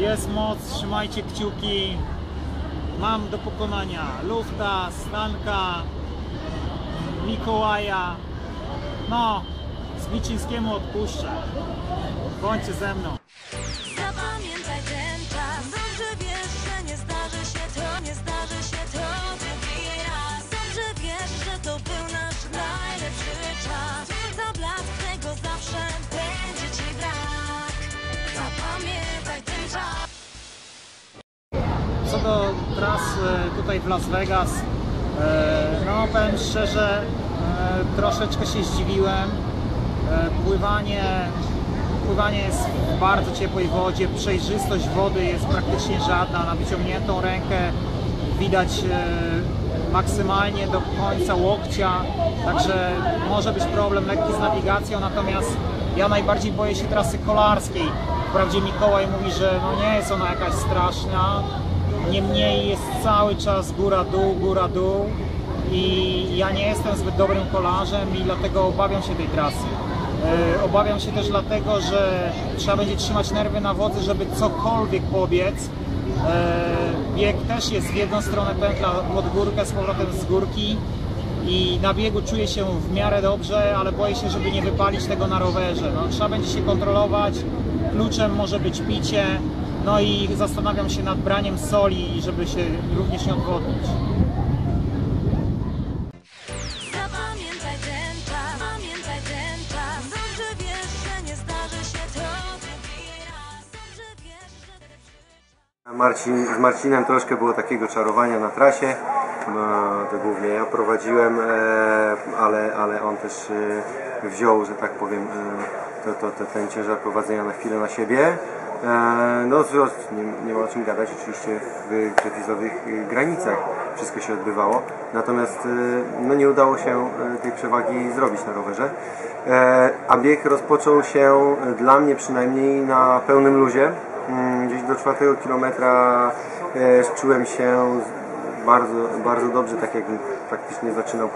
Jest moc, trzymajcie kciuki. Mam do pokonania Lufta, Stanka, Mikołaja. No, Zmicińskiemu odpuszczę. Bądźcie ze mną. Tras e, tutaj w Las Vegas, e, no powiem szczerze, e, troszeczkę się zdziwiłem. Pływanie, pływanie jest w bardzo ciepłej wodzie, przejrzystość wody jest praktycznie żadna. Na wyciągniętą rękę widać maksymalnie do końca łokcia, także może być problem lekki z nawigacją, natomiast ja najbardziej boję się trasy kolarskiej. Wprawdzie Mikołaj mówi, że no nie jest ona jakaś straszna, Niemniej jest cały czas góra-dół, góra-dół i ja nie jestem zbyt dobrym kolarzem i dlatego obawiam się tej trasy. E, Obawiam się też dlatego, że trzeba będzie trzymać nerwy na wodzy, żeby cokolwiek pobiec. E, Bieg też jest w jedną stronę pętla pod górkę, z powrotem z górki i na biegu czuję się w miarę dobrze, ale boję się, żeby nie wypalić tego na rowerze. No, trzeba będzie się kontrolować, kluczem może być picie, no i zastanawiam się nad braniem soli, żeby się również nie odwodnić. Marcin, z Marcinem troszkę było takiego czarowania na trasie. No, to głównie ja prowadziłem, e, ale, ale on też e, wziął, że tak powiem, e, to, to, to, ten ciężar prowadzenia na chwilę na siebie. E, no, z- nie, nie ma o czym gadać, oczywiście w gratisowych e, granicach wszystko się odbywało. Natomiast e, no, nie udało się tej przewagi zrobić na rowerze. A bieg rozpoczął się dla mnie przynajmniej na pełnym luzie. Mm, Gdzieś do czwartego kilometra czułem się bardzo, bardzo dobrze, tak jakbym praktycznie zaczynał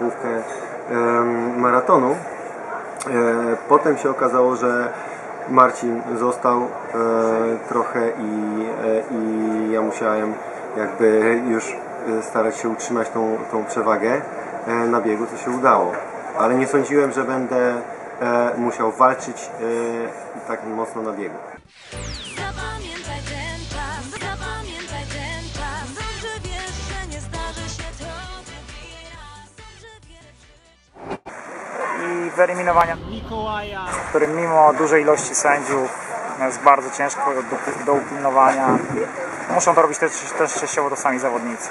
em, maratonu. Potem się okazało, że Marcin został e, trochę i, e, i ja musiałem jakby już e, starać się utrzymać tą, tą przewagę e, na biegu, co się udało. Ale nie sądziłem, że będę e, musiał walczyć tak mocno na biegu. Wyeliminowania, Mikołaja, którym mimo dużej ilości sędziów jest bardzo ciężko do, do upilnowania. Muszą to robić też, też częściowo to sami zawodnicy.